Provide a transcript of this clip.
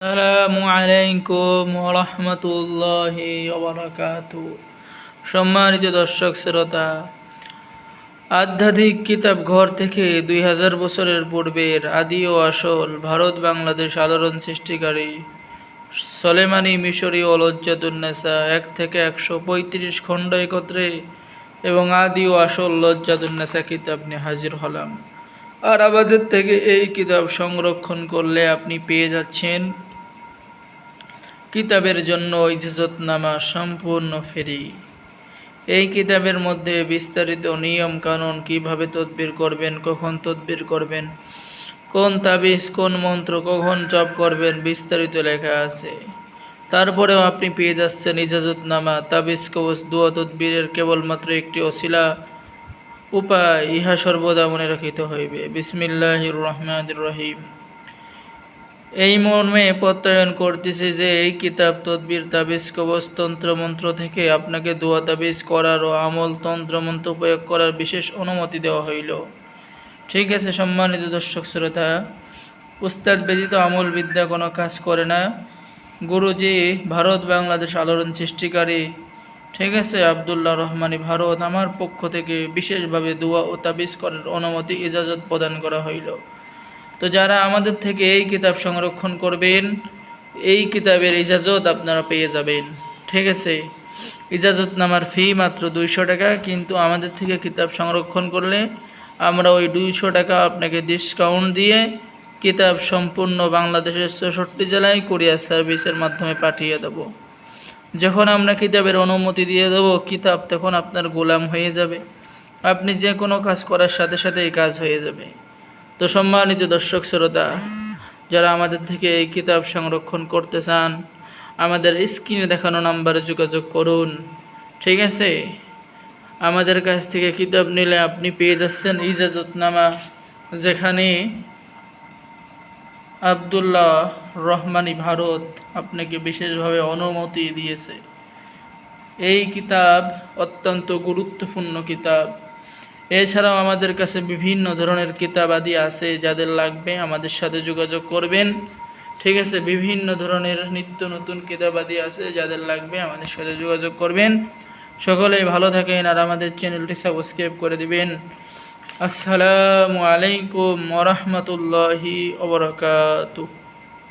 আসসালামু আলাইকুম রহমতুল্লাহি সম্মানিত দর্শক, শ্রোতা, আধ্যাত্মিক কিতাব ঘর থেকে দুই হাজার বছরের পূর্বের আদি ও আসল ভারত বাংলাদেশ আলোড়ন সৃষ্টিকারী সলেমানি মিশরি ও লজ্জাতুন্নেসা এক থেকে একশো পঁয়ত্রিশ খণ্ড একত্রে এবং আদি ও আসল লজ্জাতুন্নেসা কিতাব নিয়ে হাজির হলাম। আর আমাদের থেকে এই কিতাব সংরক্ষণ করলে আপনি পেয়ে যাচ্ছেন কিতাবের জন্য ইজাজতনামা সম্পূর্ণ ফেরি। এই কিতাবের মধ্যে বিস্তারিত নিয়ম কানুন কীভাবে তদবির করবেন, কখন তদবির করবেন, কোন তাবিজ, কোন মন্ত্র, কখন জপ করবেন বিস্তারিত লেখা আছে। তারপরেও আপনি পেয়ে যাচ্ছেন ইজাজতনামা, তাবিজ, কবচ, দুয়া, তদবিরের কেবলমাত্র একটি অশিলা উপায়, ইহা সর্বদা মনে রাখিতে হইবে। বিসমিল্লাহির রহমান রহিম। এই মর্মে প্রত্যয়ন করতেছে যে এই কিতাব, তদবির, তাবিজ, কবচ তন্ত্র মন্ত্র থেকে আপনাকে দোয়া তাবিজ করার ও আমল তন্ত্র মন্ত্র প্রয়োগ করার বিশেষ অনুমতি দেওয়া হইল। ঠিক আছে, সম্মানিত দর্শক শ্রোতা, উস্তাদ ব্যতীত আমল বিদ্যা কোনো কাজ করে না। গুরুজি, ভারত বাংলাদেশ আলোড়ন সৃষ্টিকারী, ঠিক আছে, আবদুল্লাহ রহমানী ভারত আমার পক্ষ থেকে বিশেষভাবে দোয়া ও তাবিজ করার অনুমতি, ইজাজত প্রদান করা হইল। তো যারা আমাদের থেকে এই কিতাব সংরক্ষণ করবেন, এই কিতাবের ইজাজত আপনারা পেয়ে যাবেন। ঠিক আছে? ইজাজত নামার ফি মাত্র দুইশো টাকা, কিন্তু আমাদের থেকে কিতাব সংরক্ষণ করলে আমরা ওই দুইশো টাকা আপনাকে ডিসকাউন্ট দিয়ে কিতাব সম্পূর্ণ বাংলাদেশের চৌষট্টি জেলায় কুরিয়ার সার্ভিসের মাধ্যমে পাঠিয়ে দেবো। যখন আমরা কিতাবের অনুমতি দিয়ে দেবো, কিতাব তখন আপনার গোলাম হয়ে যাবে। আপনি যে কোনো কাজ করার সাথে সাথে এই কাজ হয়ে যাবে। তো সম্মানিত দর্শক শ্রোতা, যারা আমাদের থেকে এই কিতাব সংরক্ষণ করতে চান, আমাদের স্ক্রিনে দেখানো নাম্বারে যোগাযোগ করুন। ঠিক আছে? আমাদের কাছ থেকে কিতাব নিলে আপনি পেয়ে যাচ্ছেন ইজাজতনামা, যেখানে আবদুল্লাহ রহমানি ভারত আপনাকে বিশেষভাবে অনুমতি দিয়েছে। এই কিতাব অত্যন্ত গুরুত্বপূর্ণ কিতাব। এছাড়াও আমাদের কাছে বিভিন্ন ধরনের কিতাব আদি আছে যাদের লাগবে, আমাদের সাথে যোগাযোগ করবেন। ঠিক আছে, বিভিন্ন ধরনের নিত্য নতুন কিতাব আদি আছে যাদের লাগবে, আমাদের সাথে যোগাযোগ করবেন। সকলেই ভালো থাকেন আর আমাদের চ্যানেলটি সাবস্ক্রাইব করে দিবেন। আসসালামু আলাইকুম ওরহমতুল্লাহি ওবরাকাতুহ